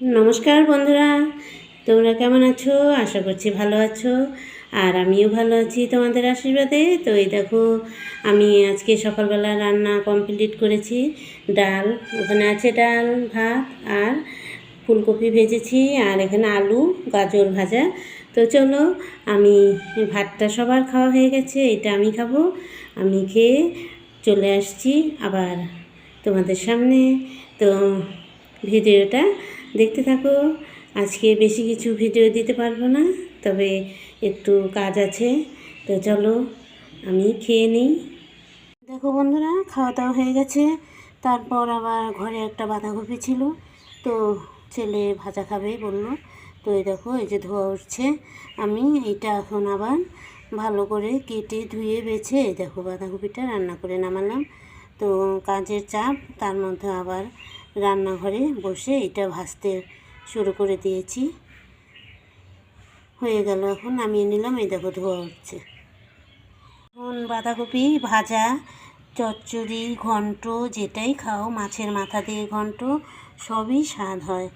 নমস্কার বন্ধুরা, তোমরা কেমন আছো? আশা করছি ভালো আছো, আর আমিও ভালো আছি তোমাদের আশীর্বাদে। তো এই দেখো, আমি আজকে সকালবেলা রান্না কমপ্লিট করেছি, ডাল, ওখানে আছে ডাল, ভাত আর ফুলকপি ভেজেছি, আর এখানে আলু, গাজর ভাজা। তো চলো, আমি ভাতটা সবার খাওয়া হয়ে গেছে, এটা আমি খাব, আমি খেয়ে চলে আসছি আবার তোমাদের সামনে। তো ভিডিওটা দেখতে থাকো। আজকে বেশি কিছু ভিডিও দিতে পারব না, তবে একটু কাজ আছে। তো চলো, আমি খেয়ে নিই। দেখো বন্ধুরা, খাওয়া দাওয়া হয়ে গেছে। তারপর আবার ঘরে একটা বাঁধাকপি ছিল, তো ছেলে ভাজা খাবে বলল। তো এই দেখো, এই যে ধোয়া উঠছে। আমি এটা এখন আবার ভালো করে কেটে ধুয়ে বেছে এই দেখো বাঁধাকপিটা রান্না করে নামালাম। তো কাজের চাপ, তার মধ্যে আবার রান্নাঘরে বসে এটা ভাজতে শুরু করে দিয়েছি। হয়ে গেল, এখন নামিয়ে নিলাম। এই দেখো, ধোয়া হচ্ছে। এখন বাঁধাকপি ভাজা, চচ্চড়ি, ঘন্ট, যেটাই খাও, মাছের মাথা দিয়ে ঘন্ট, সবই স্বাদ হয়।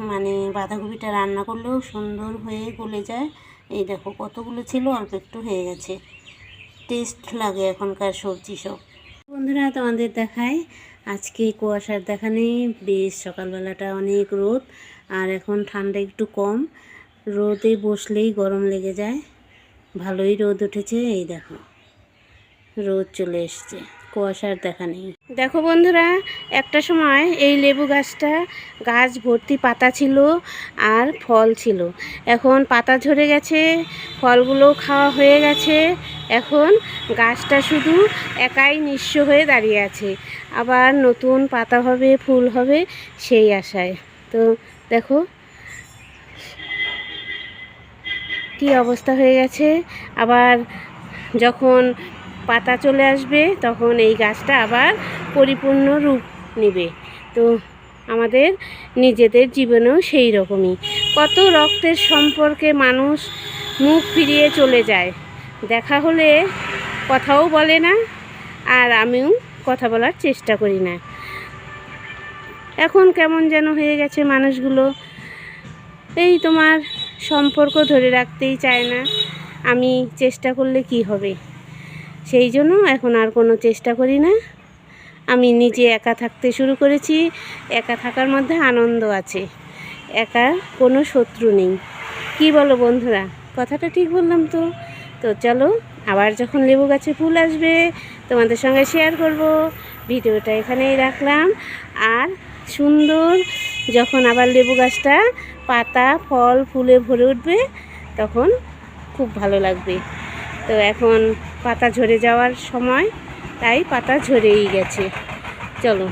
মানে বাঁধাকপিটা রান্না করলেও সুন্দর হয়ে গলে যায়। এই দেখো, কতগুলো ছিল, অল্প একটু হয়ে গেছে। টেস্ট লাগে এখনকার সবজি সব। বন্ধুরা, তোমাদের দেখায় আজকে কুয়াশার দেখা নেই। বেশ সকালবেলাটা অনেক রোদ, আর এখন ঠান্ডা একটু কম। রোদে বসলেই গরম লেগে যায়। ভালোই রোদ উঠেছে, এই দেখো। রোদ চলে এসছে, কুয়াশার দেখা নেই। দেখো বন্ধুরা, একটা সময় এই লেবু গাছটা গাছ ভর্তি পাতা ছিল আর ফল ছিল। এখন পাতা ঝরে গেছে ফলগুলো খাওয়া হয়ে গেছে। এখন গাছটা শুধু একাই নিঃস্ব হয়ে দাঁড়িয়ে আছে। আবার নতুন পাতা হবে, ফুল হবে সেই আশায়। তো দেখো, কি অবস্থা হয়ে গেছে। আবার যখন পাতা চলে আসবে, তখন এই গাছটা আবার পরিপূর্ণ রূপ নেবে। তো আমাদের নিজেদের জীবনেও সেই রকমই। কত রক্তের সম্পর্কে মানুষ মুখ ফিরিয়ে চলে যায়। দেখা হলে কথাও বলে না, আর আমিও কথা বলার চেষ্টা করি না। এখন কেমন যেন হয়ে গেছে মানুষগুলো। এই তোমার সম্পর্ক ধরে রাখতেই চায় না, আমি চেষ্টা করলে কি হবে? সেই জন্য এখন আর কোনো চেষ্টা করি না। আমি নিজে একা থাকতে শুরু করেছি, একা থাকার মধ্যে আনন্দ আছে, একা কোনো শত্রু নেই। কি বলো বন্ধুরা? কথাটা ঠিক বললাম তো। তো চলো, আবার যখন লেবু গাছে ফুল আসবে, তোমাদের সঙ্গে শেয়ার করব। ভিডিওটা এখানেই রাখলাম। আর সুন্দর, যখন আবার লেবু গাছটা পাতা, ফল, ফুলে ভরে উঠবে, তখন খুব ভালো লাগবে। তো এখন পাতা ঝরে যাওয়ার সময়, তাই পাতা ঝরেই গেছে। চলো।